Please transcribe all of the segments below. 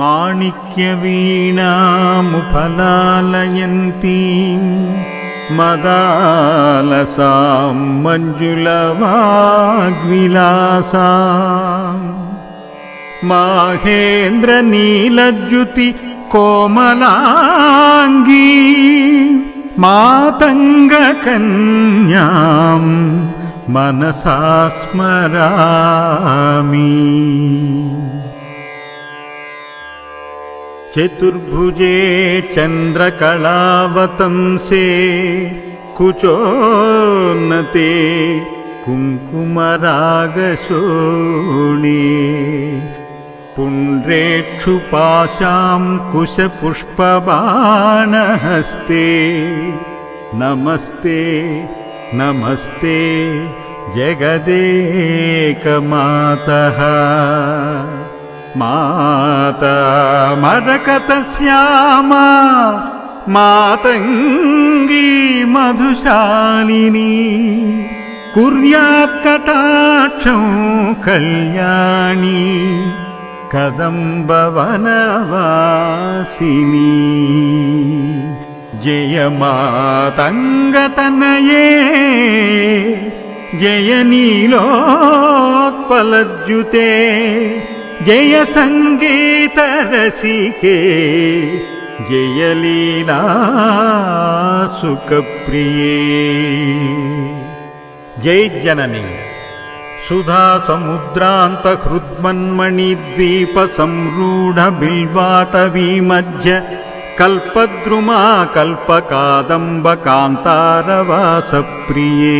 माणिक्यवीणामुफलालयन्तीं मदालसां मञ्जुलवाग्विलासाम् माहेन्द्रनीलद्युति कोमलाङ्गी मातङ्गकन्यां मनसा स्मरामि चतुर्भुजे चन्द्रकलावतंसे कुचोन्नते कुङ्कुमरागशोणे। पुण्ड्रेक्षुपाशां कुशपुष्पबाणहस्ते नमस्ते नमस्ते जगदेकमातः माता मरकतश्यामा मातङ्गी मधुशालिनी कुर्यात् कटाक्षं कल्याणी कदम्बवनवासिनी जय मातङ्गतनये जय नीलोत्पलद्युते జయ సంగీత రసికే జయలీలా సుఖప్రియే. జై జనని సుధా సముద్రాంత హృద్మన్మణి ద్వీప సంరూఢ బిల్వాతవీ మధ్య కల్పద్రుమా కల్పకాదంబ కాంతారవాస ప్రియే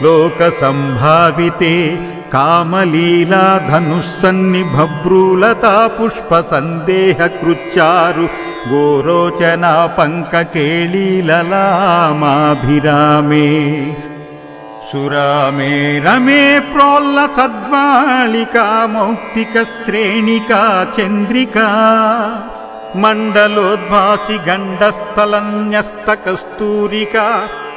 సనాధాత్రికే సానుమత్పుత్రికే శేఖరీభూత సీతాంశురేఖ మయూఖావళి నద్ద సుస్నిగ్ధ నీలాక్క శ్రేణి శృంగారితే లోక సంభావితే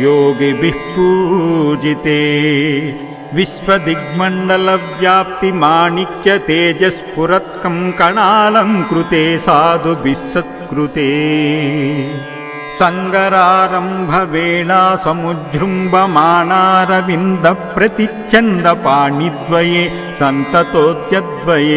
योगिभिः पूजिते। विश्वदिग्मण्डलव्याप्तिमाणिक्यतेजस्पुरत्कङ्कणालङ्कृते साधुभिः सत्कृते। सङ्गरारम्भवेणा समुजृम्बमाणारविन्दप्रतिच्छन्दपाणिद्वये सन्ततोद्यद्वये।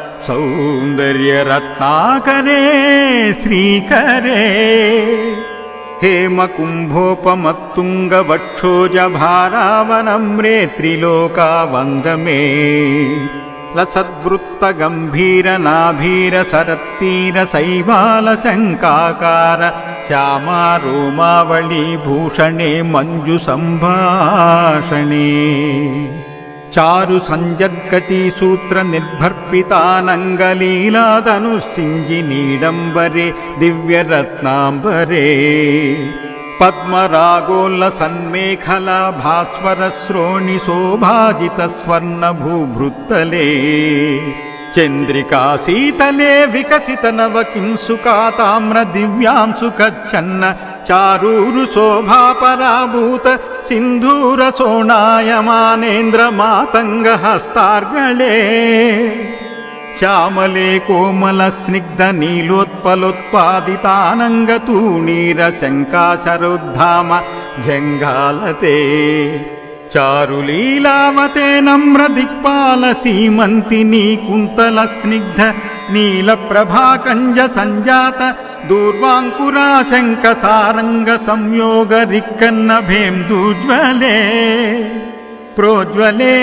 सौन्दर्यरत्नाकरे श्रीकरे। हेमकुम्भोपमत्तुङ्गवक्षोजभारावनम्रे त्रिलोकावङ्गमे लसद्वृत्तगम्भीरनाभीरसरत्तीरसैवालशङ्काकार लसद्वृत्तगम्भीरनाभीर श्यामा रोमावळी मञ्जुसम्भाषणे। చారు సంజద్గతి సూత్ర నిర్భర్పితానంగలీలాదను సింజి నీడంబరే దివ్యరత్నాంబరే పద్మరాగోల్ల సన్మేఖల భాస్వర శ్రోణి శోభాజిత స్వర్ణ భూభృత్తలే చంద్రికా శీతలే వికసిత నవ కింసుకా తామ్ర దివ్యాంశు కచ్చన్న చారూరు శోభాపరాభూత సింధూర సోణాయమానేంద్ర మాతంగ హస్తార్గళే శ్యామలే కోమల స్నిగ్ధ నీలోత్పలోత్పాదితానంగతూణీర శంకాశరోద్ధామ జంగాలతే చారులీలావతే నమ్ర దిక్పాల సీమంతిని కుంతల స్నిగ్ధ నీల ప్రభాకంజ సంజాత దూర్వాంకురా శంక సారంగ సంయోగ రిక్కన్న భేందూజ్వలే ప్రోజ్వలే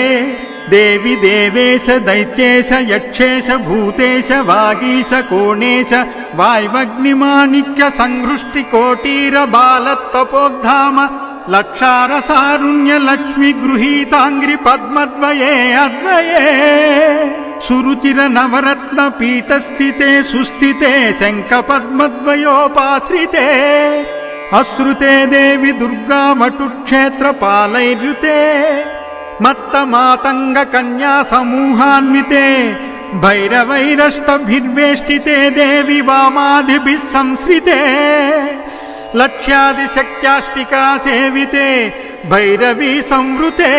దేవి దేవేశ దైత్యేశ యక్షేశ భూతేశ వాగీశ కోణేశ వాయువగ్నిమాణిక్య సంహృష్టి కోటీర బాలత్తపోద్ధామ లక్షార సారుణ్య లక్ష్మి గృహీతాంగ్రి పద్మద్వయే అద్వయే. సురుచిర నవరత్న పీఠస్థితే సుస్థితే శంఖ పద్మద్వయోపాశ్రితే అశ్రుతే దేవి దుర్గా వటుక్షేత్ర పాలైర్యుతే. మత్త మాతంగ కన్యా సమూహాన్వితే. భైరవైరష్టభిర్వేష్టితే దేవి వామాదిభిः సంశ్రితే. లక్ష్యాదిశక్త్యాష్టికా సేవితే భైరవీ సంవృతే.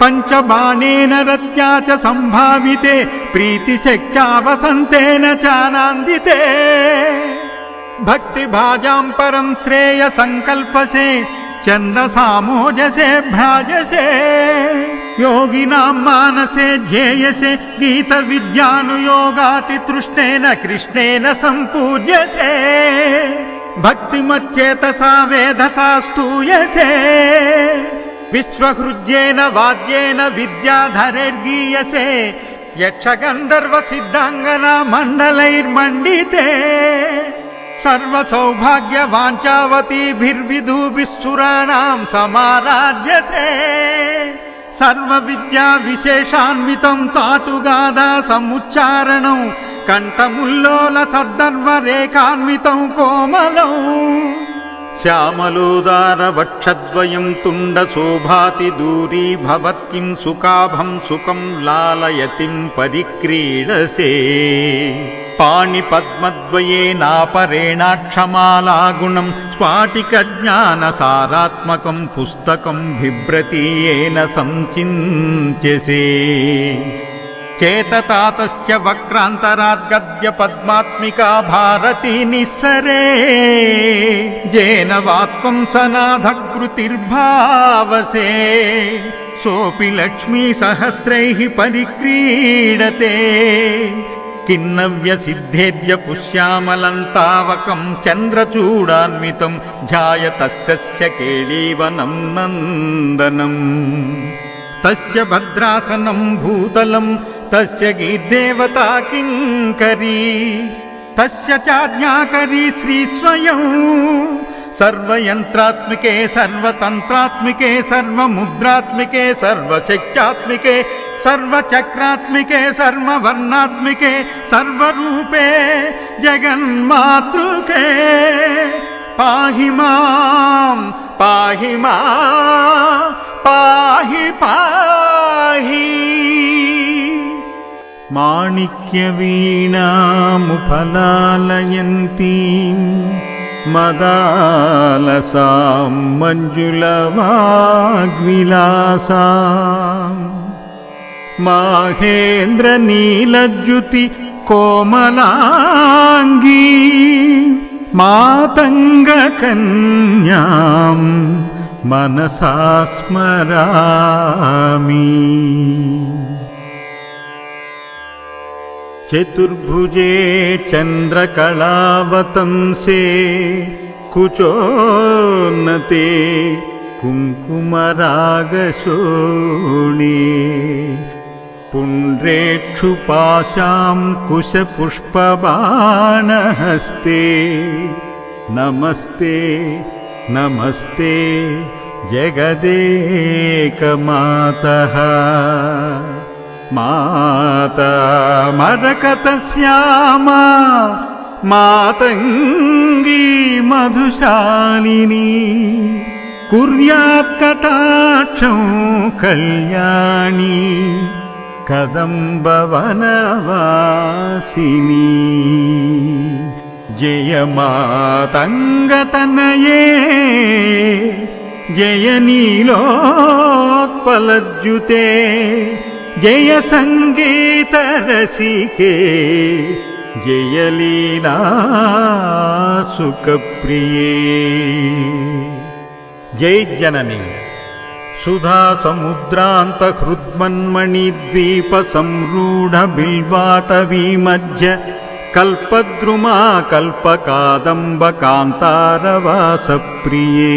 పంచబాణేన రత్యా చ సంభావితే ప్రీతిశక్త్యా వసంతేన చానాందితే. భక్తిభాజాం పరం శ్రేయ సంకల్పసే చందసామోజసే భ్రాజసే. యోగినాం మానసే ధ్యేయసే గీత విద్యానుయోగాతి తృష్ణేన కృష్ణేన సంపూజ్యసే. భక్తిమచ్చేతసా వేదసా స్తూయసే విశ్వహృద్యేన వాద్యేన విద్యాధరైర్గీయసే యక్షగంధర్వ సిద్ధాంగన మండలైర్మండితే సర్వ సౌభాగ్య వాంఛావతీభిర్విధూభిస్సురాణాం సమారాజ్యసే సర్వ విద్యా విశేషాన్వితం తాటుగాదా సముచ్చారణం కంఠముల్లోల సద్దర్వ రేఖాన్వితం కోమలం శ్యామలోదార వక్షద్వయం తుండ శోభాతి దూరీ భవత్కిం సుఖాభం సుఖం లాలయతిం పరిక్రీడసే పాణి పద్మద్వయేనాపరేణాక్షమాలాగుణం స్ఫాటిక జ్ఞాన చేతతాతస్య వక్రాంతరాద్గద్య పద్మాత్మికా భారతీ నిస్సరే జేన వాత్వం సనాథకృతిర్భావసే సోపి లక్ష్మీ సహస్రైః పరిక్రీడతే కిన్నవ్య సిద్ధేద్య పుష్యామలంతావకం చంద్రచూడాన్వితం ధ్యాయతస్య కేళీవనం నందనం తస్య భద్రాసనం భూతలం తస్య గీర్దేవతా కింకరీ తస్య చాజ్ఞాకరీ శ్రీ స్వయం సర్వయంత్రాత్మికే సర్వతంత్రాత్మికే సర్వముద్రాత్మికే సర్వశక్త్యాత్మికే సర్వచక్రాత్మికే సర్వవర్ణాత్మికే సర్వరూపే జగన్మాతృకే పాహి మాం పాహి మా పాహి పాహి మాణిక్యవీణాముఫలాలయంతీం మదాలసాం మంజులవాగ్విలాసాం మాహేంద్రనీలజ్యుతి కోమలాంగీ మాతంగకన్యాం మనసా चतुर्भुजे चन्द्रकलावतंसे कुचोन्नते कुङ्कुमरागशोणे। पुण्ड्रेक्षुपाशां कुशपुष्पबाणहस्ते। नमस्ते नमस्ते जगदेकमातः। జగదేకమాతః మాతా మరకతశ్యామా మాతంగీ మధుశాలిని కుర్యాత్ కటాక్షం కళ్యాణి కదంబవనవాసిని. జయమాతంగతనయే జయ నీలోత్పలజ్యుతే జయ సంగీత రసికే జయలీలా సుఖప్రియే. జై జనని సుధా సముద్రాంత హృద్మన్మణి ద్వీప సంరూఢ బిల్వాటవీ మధ్య కల్పద్రుమా కల్పకాదంబ కాంతారవాస ప్రియే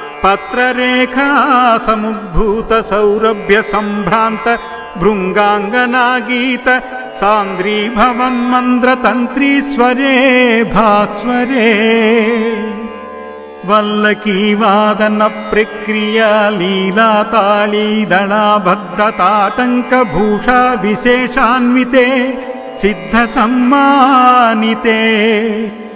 కామలీలా పత్రరేఖా సముద్భూత సౌరభ్య సంభ్రాంత భృంగాంగనాగీత సాంద్రీభవన్మంద్ర తంత్రీస్వరే భాస్వరే వల్లకీవాదన ప్రక్రియ లీలాతాళీదళాబద్ధతాటంక విశేషాన్వితే సిద్ధ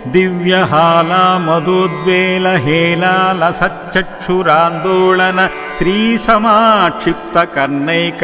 సమ్మానితే దివ్యహాలా మదోద్వేల హేలాల సచ్చక్షురాందోళన శ్రీ సమాక్షిప్త కర్ణైక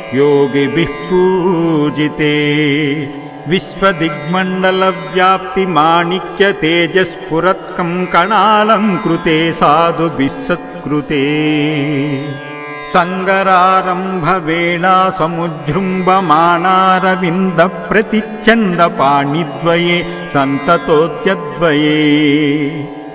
योगिभिः पूजिते। विश्वदिग्मण्डलव्याप्तिमाणिक्यतेजस्फुरत्कङ्कणालङ्कृते साधुभिः सत्कृते। सङ्गरारम्भवेणा समुज्जृम्बमाणारविन्दप्रतिच्छन्दपाणिद्वये सन्ततोद्यद्वये।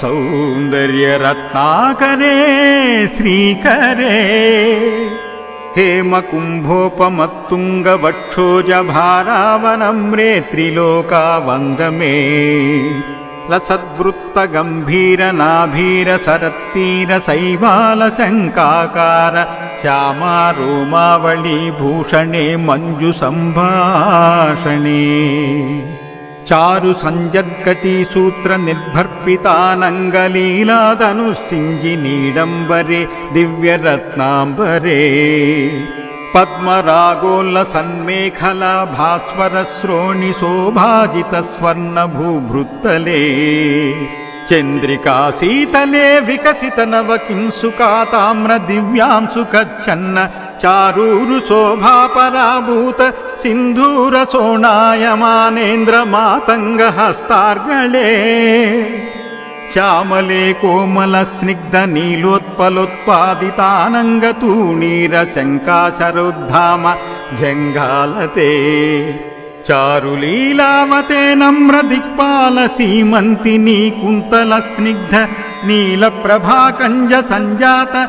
सौन्दर्यरत्नाकरे श्रीकरे। हेमकुम्भोपमत्तुङ्गवक्षोजभारावनम्रे त्रिलोकावङ्गमे लसद्वृत्तगम्भीरनाभीरसरत्तीरसैवालशङ्काकार सरत्तीर श्यामा रोमावळी भूषणे मञ्जुसम्भाषणे। చారు సంజద్గతి సూత్ర నిర్భర్పితానంగలీలాదను సింజి నీడంబరే దివ్యరత్నాంబరే పద్మరాగోల్ల సన్మేఖల భాస్వర శ్రోణి శోభాజిత స్వర్ణ భూభృత్తలే చంద్రికా శీతలే వికసిత నవ కింసుకా తామ్ర దివ్యాంశు కచ్చన్న చారూరు శోభాపరాభూత సింధూర సోణాయమానేంద్ర మాతంగ హస్తార్గళే. శ్యామలే కోమల స్నిగ్ధ నీలోత్పలోత్పాదితానంగ తూణీర శంకాశరుద్ధామ జంగాలతే చారులీలావతే నమ్ర దిక్పాల సీమంతి నీ కుంతల స్నిగ్ధ నీల ప్రభాకంజ సంజాత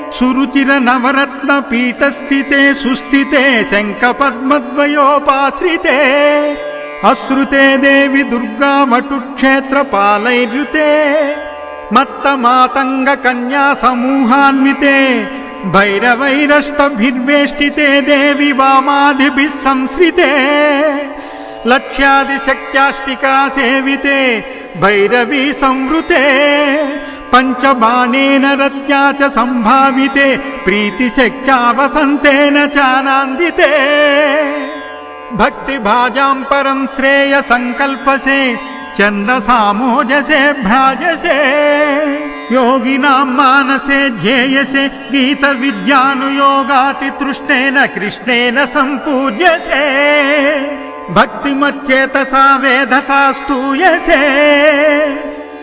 సురుచిర నవరత్న పీఠస్థితే సుస్థితే శంఖ పద్మద్వయోపాశ్రితే అశ్రుతే దేవి దుర్గా వటుక్షేత్ర పాలైర్యుతే మత్త మాతంగ కన్యా సమూహాన్వితే భైరవైరష్టభిర్వేష్టితే దేవి వామాదిభిः సంశ్రితే లక్ష్యాదిశక్త్యాష్టికా సేవితే భైరవీ సంవృతే పంచబాణేన రత్యా చ సంభావితే ప్రీతిశక్త్యా వసంతేన చానాందితే. భక్తి భాజాం పరం శ్రేయ సంకల్పసే చందసామోజసే భ్రాజసే. యోగినాం మానసే ధ్యేయసే గీత విద్యానుయోగాతి తృష్ణేన కృష్ణేన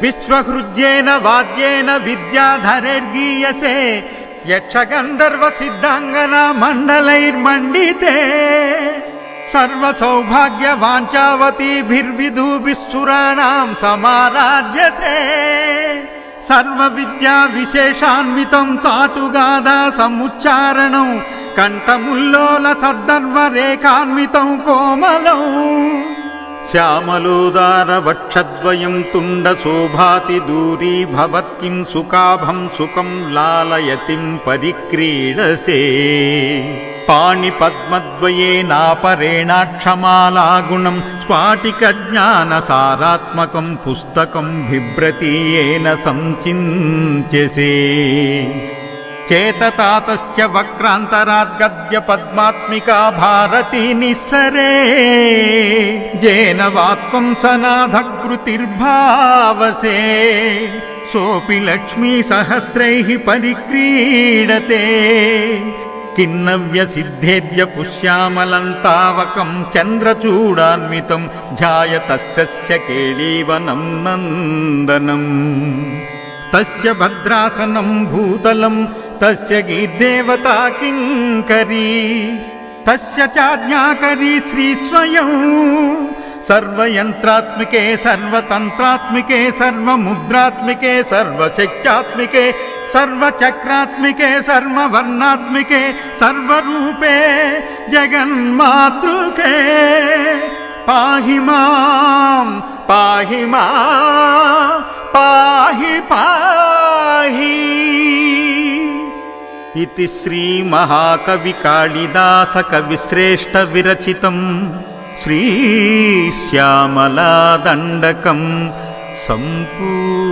విశ్వహృద్యేన వాద్యేన విద్యాధరైర్గీయసే యక్షగంధర్వ సిద్ధాంగన మండలైర్మండితే సర్వసౌభాగ్య వాంఛావతీభిర్విధూభిస్సురాణాం సమారాజ్యసే సర్వ విద్యా విశేషాన్వితం తాటుగాదా సముచ్చారణం కంఠముల్లోల సద్దర్వ రేఖాన్వితం కోమలం. శ్యామలోదార వక్షద్వయం తుండ శోభాతి దూరీ భవత్కిం సుఖాభం సుఖం లాలయతిం పరిక్రీడసే పాణి పద్మద్వయేనాపరేణాక్షమాలాగుణం స్ఫాటిక జ్ఞాన చేతతాతస్య వక్రాంతరాద్గద్య పద్మాత్మికా భారతీ నిస్సరే. జేన వాత్వం సనాథకృతిర్భావసే. సోపి లక్ష్మీ సహస్రైః పరిక్రీడతే. కిన్నవ్య సిద్ధేద్య పుష్యామలంతావకం చంద్రచూడాన్వితం ధ్యాయతస్య కేళీవనం నందనం. తస్య భద్రాసనం భూతలం తస్య గీర్దేవతా కింకరీ తస్య చాజ్ఞాకరీ శ్రీ స్వయం. సర్వయంత్రాత్మికే సర్వతంత్రాత్మికే సర్వముద్రాత్మికే సర్వశక్త్యాత్మికే సర్వచక్రాత్మికే సర్వవర్ణాత్మికే సర్వరూపే జగన్మాతృకే. పాహి మాం पाहि मा पाहि पाहि इति श्रीमहाकविकालिदासकविश्रेष्ठविरचितम् श्रीश्यामलादण्डकम् सम्पूर्णम्